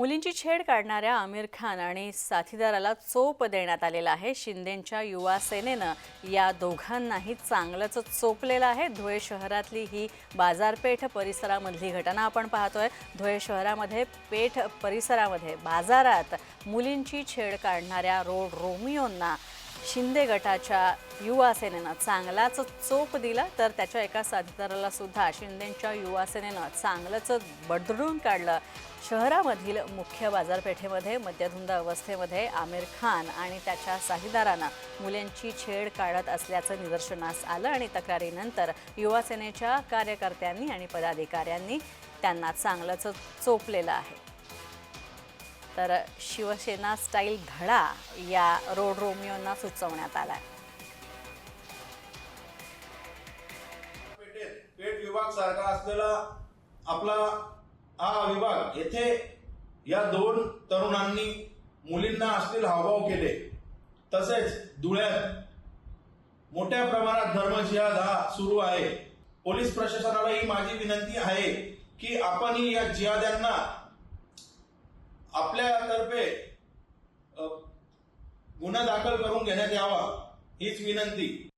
मुलींची छेड काढणाऱ्या आमिर खान आणि साथीदाराला चोप देण्यात आलेला आहे. शिंदेंच्या युवा सेनेनं या दोघांनाही चांगलंच चोपलेलं आहे. धुळे शहरातली ही बाजारपेठ परिसरामधली घटना आपण पाहतोय. धुळे शहरामध्ये पेठ परिसरामध्ये बाजारात मुलींची छेड काढणाऱ्या रोड रोमियोंना शिंदे गटाच्या युवा सेनेनं चांगलाच चोप दिला तर त्याच्या एका साथीदाराला सुद्धा शिंदेंच्या युवा सेनेनं चांगलंच बदडून काढलं. शहरामधील मुख्य बाजारपेठेमध्ये मद्यधुंद अवस्थेमध्ये आमिर खान आणि त्याच्या साथीदारानं मुलींची छेड काढत असल्याचं निदर्शनास आलं आणि तक्रारीनंतर युवा सेनेच्या कार्यकर्त्यांनी आणि पदाधिकाऱ्यांनी त्यांना चांगलंच चोपलेलं आहे. तर शिवसेना स्टाईल धडा या रोड रोमियोंना सुचवण्यात आला पेठेत पेठ विभाग सारखा असलेला आपला हा विभाग येथे या दोन तरुणांनी मुलींना असतील हावभाव केले. तसेच धुळ्यात मोठ्या प्रमाणात धर्मजिहाद हा सुरू आहे. पोलीस प्रशासनाला ही माझी विनंती आहे की आपण या जिहाद्यांना गुन्हा दाखल करून घेण्यात यावा हीच विनंती.